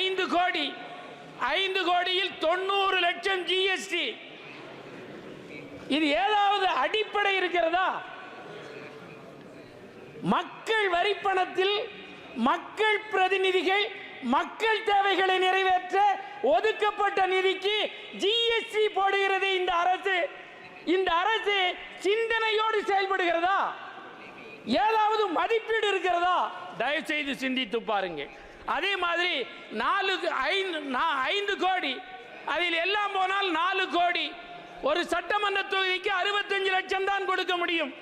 ஐந்து கோடி ஐந்து கோடியில் தொண்ணூறு லட்சம் ஜிஎஸ்டி இது ஏதாவது அடிப்படை இருக்கிறதா? மக்கள் வரிப்பணத்தில் மக்கள் பிரதிநிதிகள் மக்கள் தேவைகளை நிறைவேற்ற ஒதுக்கப்பட்ட நிதிக்கு ஜிஎஸ்டி போடுகிறது இந்த அரசு. இந்த அரசு சிந்தனையோடு செயல்படுகிறதா? ஏதாவது மதிப்பீடு இருக்கிறதா? தயவு செய்து சிந்தித்து பாருங்கள். அதே மாதிரி நாலு ஐந்து நா- ஐந்து கோடி. அதில் எல்லாம் போனால் நாலு கோடி. ஒரு சட்டமன்ற தொகுதிக்கு அறுபத்தஞ்சு லட்சம் தான் கொடுக்க முடியும்.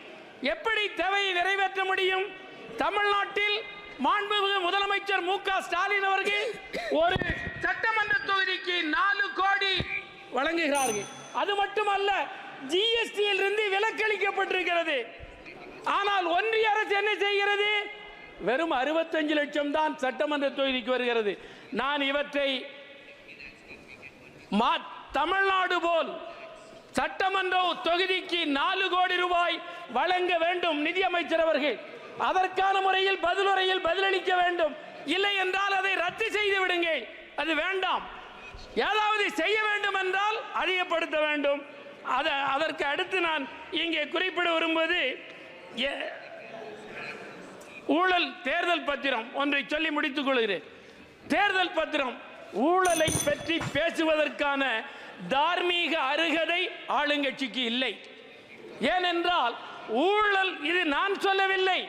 எப்படி தேவையை நிறைவேற்ற முடியும்? தமிழ்நாட்டில் மாண்புமிகு முதலமைச்சர் மு க ஸ்டாலின் அவர்கள் ஒரு சட்டமன்ற தொகுதிக்கு நாலு கோடி வழங்குகிறார்கள். அது மட்டுமல்ல ஜிஎஸ்டியில் இருந்து விலக்களிக்கப்பட்டிருக்கிறது ஆனால் ஒன்றிய அரசு என்ன செய்கிறது? வெறும் அறுபத்தஞ்சு லட்சம் தான் சட்டமன்ற தொகுதிக்கு வருகிறது. நான் இவற்றை மா தமிழ்நாடு போல் சட்டமன்ற தொகுதிக்கு நாலு கோடி ரூபாய் வழங்க வேண்டும் நிதியமைச்சர் அவர்கள். அதற்கான முறையில் பதிலுரையில் பதிலளிக்க வேண்டும். இல்லை என்றால் அதை ரத்து செய்து விடுங்கள். அது வேண்டாம். ஏதாவது செய்ய வேண்டும் என்றால் அறியப்படுத்த வேண்டும். அதை அதற்கு அடுத்து நான் இங்கே குறிப்பிட விரும்புவது ஊழல் தேர்தல் பத்திரம் ஒன்றை சொல்லி முடித்துக் கொள்கிறேன். தேர்தல் பத்திரம் ஊழலை பற்றி பேசுவதற்கான தார்மீக அருகதை ஆளுங்கட்சிக்கு இல்லை. ஏனென்றால் ஊழல் இது நான் சொல்லவில்லை.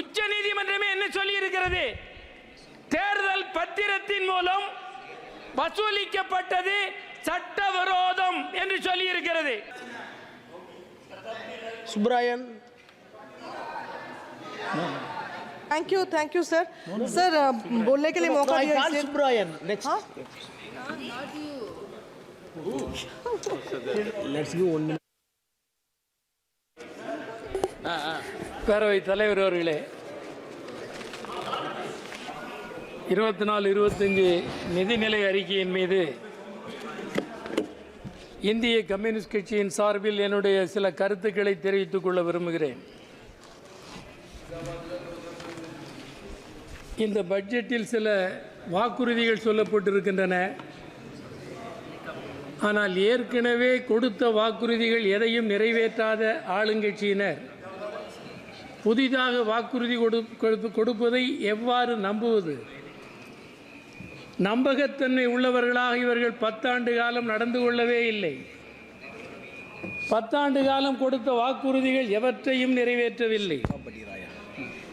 உச்ச நீதிமன்றமே என்ன சொல்லி இருக்கிறது தேர்தல் பத்திரத்தின் மூலம் வசூலிக்கப்பட்டது சட்டவிரோதம் என்று சொல்லி இருக்கிறது Subbarayan Thank you thank you sir sir अ, बोलने के लिए मौका I दिया can't इसलिए- सुब्रायन next हाँ? let's give one minute பேரவை தலைவர் அவர்களே இருபத்தி நாலு இருபத்தஞ்சு நிதிநிலை அறிக்கையின் மீது இந்திய கம்யூனிஸ்ட் கட்சியின் சார்பில் என்னுடைய சில கருத்துக்களை தெரிவித்துக் கொள்ள விரும்புகிறேன் இந்த பட்ஜெட்டில் சில வாக்குறுதிகள் சொல்லப்பட்டிருக்கின்றன. ஆனால் ஏற்கனவே கொடுத்த வாக்குறுதிகள் எதையும் நிறைவேற்றாத ஆளுங்கட்சியினர். புதிதாக வாக்குறுதி கொடு கொடுப்பதை எவ்வாறு நம்புவது? நம்பகத்தன்மை உள்ளவர்களாக இவர்கள் பத்தாண்டு காலம் நடந்து கொள்ளவே இல்லை. பத்தாண்டு காலம் கொடுத்த வாக்குறுதிகள் எவற்றையும் நிறைவேற்றவில்லை.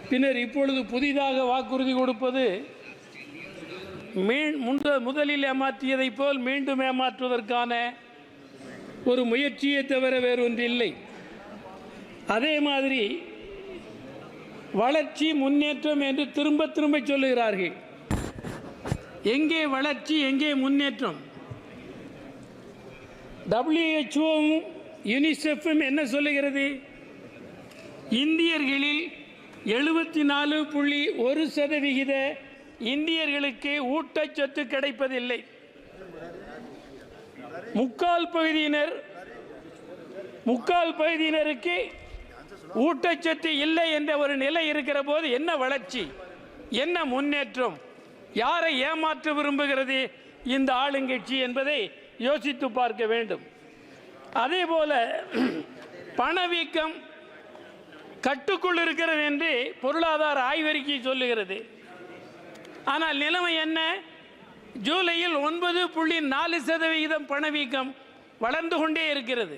பின்னர் இப்பொழுது புதிதாக வாக்குறுதி கொடுப்பது மீ முந்த முதலில் ஏமாற்றியதைப் போல் மீண்டும் ஏமாற்றுவதற்கான ஒரு முயற்சியை தவிர வேறொன்றில்லை. அதே மாதிரி வளர்ச்சி முன்னேற்றம் என்று திரும்ப திரும்ப சொல்லுகிறார்கள். எங்கே வளர்ச்சி எங்கே முன்னேற்றம்? டபிள்யூஹெச்ஓவும் யுனிசெஃப்பும் என்ன சொல்லுகிறது? இந்தியர்களில் எழுபத்தி நாலு புள்ளி ஒரு சதவிகித இந்தியர்களுக்கு ஊட்டச்சத்து கிடைப்பதில்லை. முக்கால் பகுதியினர் முக்கால் பகுதியினருக்கு ஊட்டச்சத்து இல்லை என்ற ஒரு நிலை இருக்கிற போது என்ன வளர்ச்சி? என்ன முன்னேற்றம்? யாரை ஏமாற்ற விரும்புகிறது இந்த ஆளுங்கட்சி என்பதை யோசித்து பார்க்க வேண்டும். அதே போல பணவீக்கம் கட்டுக்குள் இருக்கிறது என்று பொருளாதார ஆய்வறிக்கை சொல்லுகிறது. ஆனால் நிலைமை என்ன? ஜூலையில் ஒன்பது புள்ளி நாலு சதவிகிதம் பணவீக்கம் வளர்ந்து கொண்டே இருக்கிறது.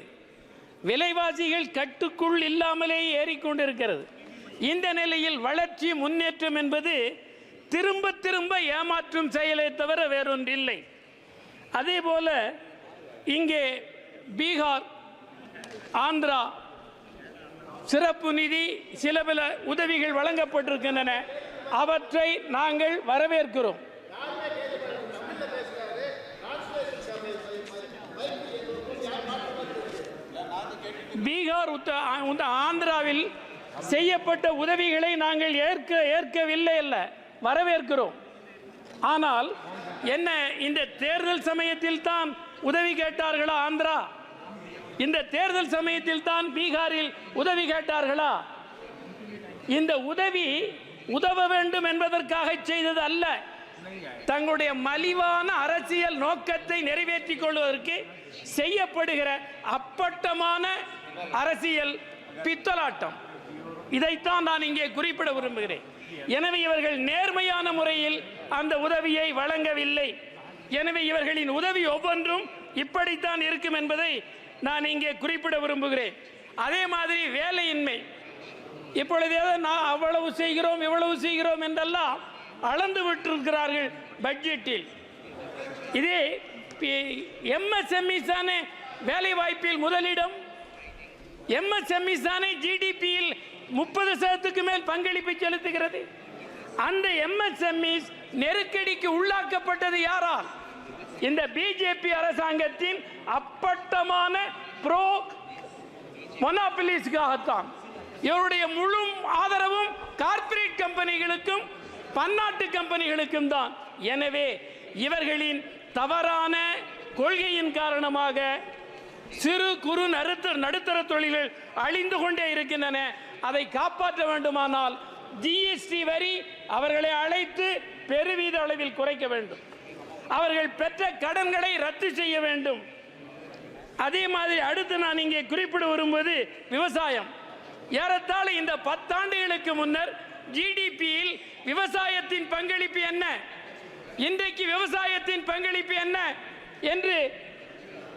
விலைவாசிகள் கட்டுக்குள் இல்லாமலே ஏறிக்கொண்டிருக்கிறது. இந்த நிலையில் வளர்ச்சி முன்னேற்றம் என்பது திரும்ப திரும்ப ஏமாற்றும் செயலை தவிர வேறொன்றில்லை. அதே போல இங்கே பீகார் ஆந்திரா சிறப்பு நிதி சில பல உதவிகள் வழங்கப்பட்டிருக்கின்றன. அவற்றை நாங்கள் வரவேற்கிறோம். பீகார் உத்த ஆந்திராவில் செய்யப்பட்ட உதவிகளை நாங்கள் ஏற்க ஏற்கவில்லை அல்ல வரவேற்கிறோம். ஆனால் என்ன இந்த தேர்தல் சமயத்தில் தான் உதவி கேட்டார்களா ஆந்திரா? இந்த தேர்தல் சமயத்தில் தான் பீகாரில் உதவி கேட்டார்களா? இந்த உதவி உதவ வேண்டும் என்பதற்காக செய்தது அல்ல. தங்களுடைய மலிவான அரசியல் நோக்கத்தை நிறைவேற்றிக் கொள்வதற்கு செய்யப்படுகிற அப்பட்டமான அரசியல் பித்தலாட்டம். இதைத்தான் நான் இங்கே குறிப்பிட விரும்புகிறேன். எனவே இவர்கள் நேர்மையான முறையில் அந்த உதவியை வழங்கவில்லை. எனவே இவர்களின் உதவி ஒவ்வொன்றும் இப்படித்தான் இருக்கும் என்பதை நான் இங்கே குறிப்பிட விரும்புகிறேன். அதே மாதிரி வேலையின்மை. இப்பொழுது நான் அவ்வளவு செய்கிறோம் இவ்வளவு செய்கிறோம் என்றெல்லாம் அளந்து விட்டிருக்கிறார்கள் பட்ஜெட்டில். இதே எம்எஸ்எம்இ தானே வேலை வாய்ப்பில் முதலிடம். எம்எஸ்எம்இ தானே ஜிடிபியில் முப்பது சதத்துக்கு மேல் பங்களிப்பு செலுத்துகிறது. அந்த எம்எஸ்எம்இஸ் நெருக்கடிக்கு உள்ளாக்கப்பட்டது யாரால்? இந்த பிஜேபி அரசாங்கத்தின் அப்பட்டமான ப்ரோ மொனாபிலிஸ்க்காகத்தான் இவருடைய முழு ஆதரவும் கார்ப்பரேட் கம்பெனிகளுக்கும் பன்னாட்டு கம்பெனிகளுக்கும் தான். எனவே இவர்களின் தவறான கொள்கையின் காரணமாக சிறு குறு நடுத்தர நடுத்தர தொழில்கள் அழிந்து கொண்டே இருக்கின்றன. அதை காப்பாற்ற வேண்டுமானால் ஜிஎஸ்டி வரி அவர்களை அழைத்து பெருவீத அளவில் குறைக்க வேண்டும். அவர்கள் பெற்ற கடன்களை ரத்து செய்ய வேண்டும். அதே மாதிரி அடுத்து நான் இங்கே குறிப்பிட விரும்புவது விவசாயம். ஏறத்தாழ இந்த பத்தாண்டுகளுக்கு முன்னர் ஜிடிபியில் விவசாயத்தின் பங்களிப்பு என்ன? இன்றைக்கு விவசாயத்தின் பங்களிப்பு என்ன? என்று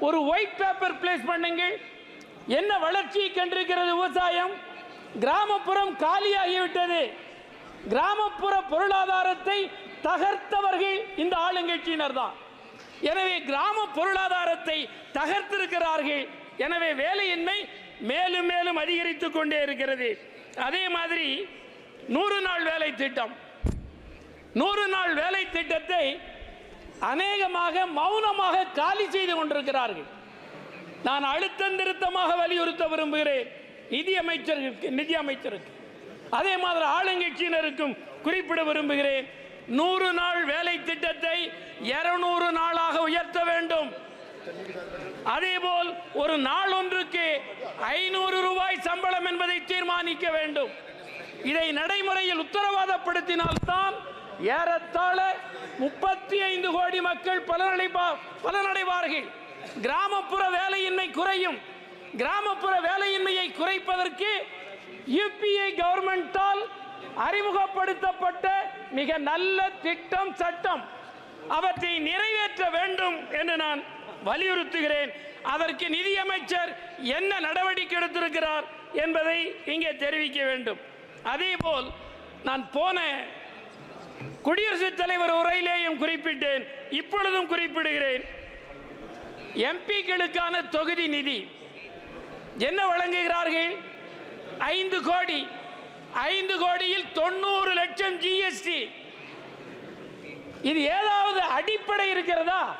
ஒரு ஒயிட் பேப்பர் பிளேஸ் பண்ணுங்கள். என்ன வளர்ச்சியை கண்டிருக்கிறது விவசாயம்? கிராமப்புறம் காலியாகிவிட்டது. கிராமப்புற பொருளாதாரத்தை தகர்த்தவர்கள் இந்த ஆளுங்கட்சியினர் தான். எனவே கிராம பொருளாதாரத்தை தகர்த்திருக்கிறார்கள். எனவே வேலையின்மை மேலும் மேலும் அதிகரித்துக் கொண்டே இருக்கிறது. அதே மாதிரி நூறு நாள் வேலை திட்டம். நூறு நாள் வேலை திட்டத்தை அநேகமாக மௌனமாக காலி செய்து கொண்டிருக்கிறார்கள். நான் அழுத்தம் திருத்தமாக வலியுறுத்த விரும்புகிறேன். நிதி அமைச்சருக்கு நிதி அமைச்சருக்கு. அதே மாதிரி ஆளுங்கட்சியினருக்கும் குறிப்பிட விரும்புகிறேன். நூறு நாள் வேலை திட்டத்தை இருநூறு நாளாக உயர்த்த வேண்டும். அதேபோல் ஒரு நாள் ஒன்றுக்கு ஐநூறு ரூபாய் சம்பளம் என்பதை தீர்மானிக்க வேண்டும். இதை நடைமுறையில் உத்தரவாதப்படுத்தினால்தான் ஏறத்தாழ முப்பத்தி ஐந்து கோடி மக்கள் பலனடைபா பலனடைவார்கள். கிராமப்புற வேலையின்மை குறையும். கிராமப்புற வேலையின்மையை குறைப்பதற்கு யூபிஐ கவர்மெண்டால் அறிமுகப்படுத்தப்பட்ட மிக நல்ல திட்டம் சட்டம் அவற்றை நிறைவேற்ற வேண்டும் என்று நான் வலியுறுத்துகிறேன். அதற்கு நிதியமைச்சர் என்ன நடவடிக்கை எடுத்திருக்கிறார் என்பதை இங்கே தெரிவிக்க வேண்டும். அதேபோல் நான் போன குடியரசுத் தலைவர் உரையிலேயும் குறிப்பிட்டேன் இப்பொழுதும் குறிப்பிடுகிறேன். எம்பிக்களுக்கான தொகுதி நிதி என்ன வழங்குகிறார்கள்? ஐந்து கோடி. ஐந்து கோடியில் தொண்ணூறு லட்சம் ஜிஎஸ்டி இது ஏதாவது அடிப்படை இருக்கிறதா?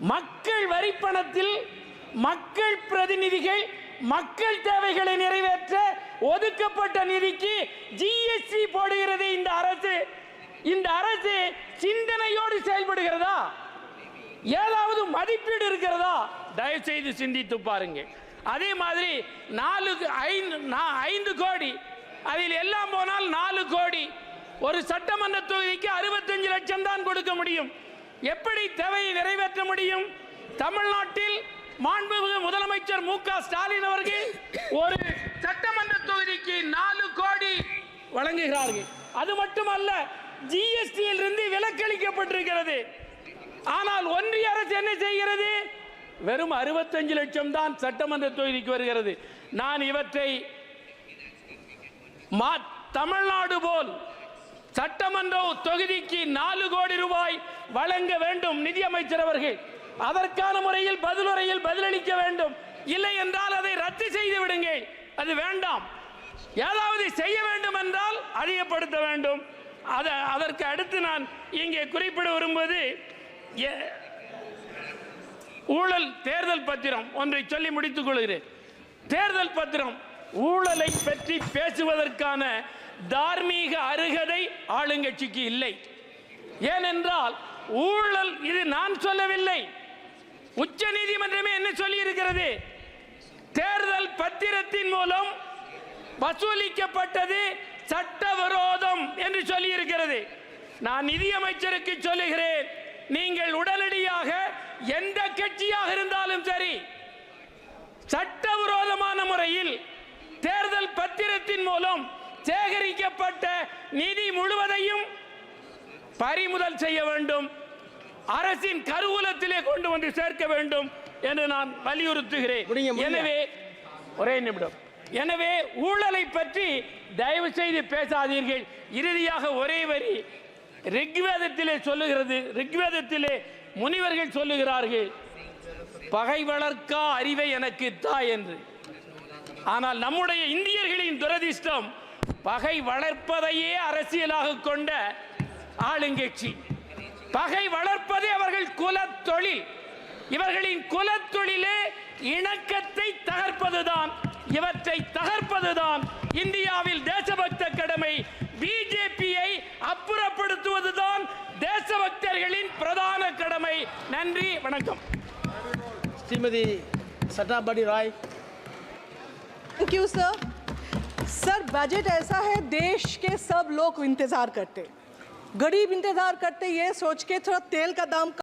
மக்கள் வரிப்பணத்தில் மக்கள் பிரதிநிதிகள் மக்கள் தேவைகளை நிறைவேற்ற ஒதுக்கப்பட்ட நிதிக்கு ஜிஎஸ்டி போடுகிறது இந்த அரசு. இந்த அரசு சிந்தனையோடு செயல்படுகிறதா? ஏதாவது மதிப்பீடு இருக்கிறதா? தயவு செய்து சிந்தித்து பாருங்கள். அதே மாதிரி நாலு ஐந்து நான் ஐந்து கோடி. அதில் எல்லாம் போனால் நாலு கோடி. ஒரு சட்டமன்ற தொகுதிக்கு அறுபத்தஞ்சு லட்சம் தான் கொடுக்க முடியும். எப்படி தேவையை நிறைவேற்ற முடியும்? தமிழ்நாட்டில் மாண்புமிகு முதலமைச்சர் மு க ஸ்டாலின் அவர்கள் ஒரு சட்டமன்ற தொகுதிக்கு நாலு கோடி வழங்குகிறார்கள். அது மட்டுமல்ல ஜிஎஸ்டியில் இருந்து விலக்களிக்கப்பட்டிருக்கிறது ஆனால் ஒன்றிய அரசு என்ன செய்கிறது? வெறும் அறுபத்தஞ்சு லட்சம் தான் சட்டமன்ற தொகுதிக்கு வருகிறது. நான் இவற்றை மா- தமிழ்நாடு போல் சட்டமன்ற தொகுதிக்கு நாலு கோடி ரூபாய் வழங்க வேண்டும் நிதியமைச்சர் அவர்கள். அதற்கான முறையில் பதிலுரையில் பதிலளிக்க வேண்டும். இல்லை என்றால் அதை ரத்து செய்து விடுங்கள். அது வேண்டாம். ஏதாவது செய்ய வேண்டும் என்றால் அதிகப்படுத்த வேண்டும். அதை அதற்கு அடுத்து நான் இங்கே குறிப்பிட விரும்புவது ஊழல் தேர்தல் பத்திரம் ஒன்றை சொல்லி முடித்துக் கொள்கிறேன். தேர்தல் பத்திரம் ஊழலை பற்றி பேசுவதற்கான தார்மீக அருகதை ஆளுங்கட்சிக்கு இல்லை. ஏனென்றால் ஊழல் இது நான் சொல்லவில்லை. உச்ச நீதிமன்றமே என்ன சொல்லி இருக்கிறது தேர்தல் பத்திரத்தின் மூலம் வசூலிக்கப்பட்டது சட்டவிரோதம் என்று சொல்லி இருக்கிறது நான் நிதியமைச்சருக்கு சொல்லுகிறேன் நீங்கள் உடனடியாக எந்த கட்சியாக இருந்தாலும் சரி சட்டவிரோதமான முறையில் தேர்தல் பத்திரத்தின் மூலம் சேகரிக்கப்பட்ட நிதி முழுவதையும் பறிமுதல் செய்ய வேண்டும் அரசின் கருவூலத்திலே கொண்டு வந்து சேர்க்க வேண்டும் என்று நான் வலியுறுத்துகிறேன். எனவே ஒரே நிமிடம். எனவே ஊழலை பற்றி தயவு செய்து பேசாதீர்கள். இறுதியாக ஒரே வரி ரிக்வேதத்திலே சொல்லுகிறது ரிக்வேதத்திலே முனிவர்கள் சொல்லுகிறார்கள் பகை வளர்க்கா அறிவை எனக்கு தா என்று. ஆனால் நம்முடைய இந்தியர்களின் துரதிர்ஷ்டம் பகை வளர்ப்பதையே அரசியலாக கொண்ட ஆளுங்கட்சி. பகை வளர்ப்பதே அவர்கள் குலத்தொழில் இவர்களின் குலத்தொழிலே இணக்கத்தை தகர்ப்பதுதான் இவற்றை தகர்ப்பதுதான் இந்தியாவில் தேசபக்த வணக்கம் Shrimati Satabdi Roy thank you sir sir budget ऐसा है देश के सब लोग इंतजार करते गरीब इंतजार करते ये सोच के थोड़ा तेल का दाम